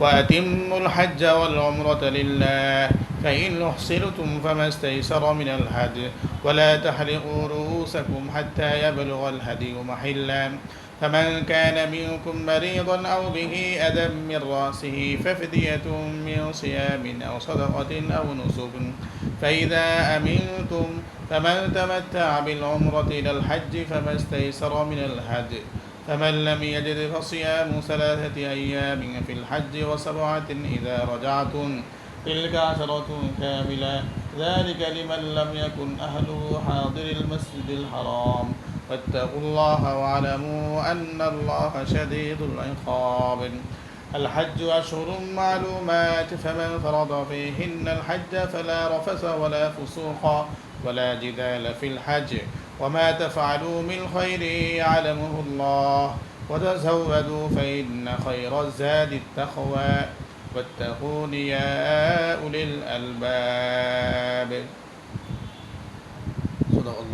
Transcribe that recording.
وأتموا الحج والعمرة لله فإن أحصرتم فما استيسر من الهدي ولا تحلقوا رؤوسكم حتى يبلغ الهدي محلا. فمن كان منكم مريضا أو به أذى من رأسه ففدية من صيام أو صدقة أو نسك. فإذا أمنتم فمن تمتع بالعمرة إلى الحج فما استيسر من الهدي. فمن لم يجد فصيام ثلاثة أيام في الحج وسبعة إذا رجعتم تلك عشرة كاملة. ذلك لمن لم يكن أهله حاضر المسجد الحرام. واتقوا الله واعلموا أن الله شديد العقاب. الحج أشهر معلومات فمن فرض فيهن الحج فلا رفث ولا فسوق ولا جدال في الحج. وما تفعلوا من خير يعلمه الله. وتزودوا فإن خير الزاد التقوى. واتقون يا أولي الألباب. صدق الله.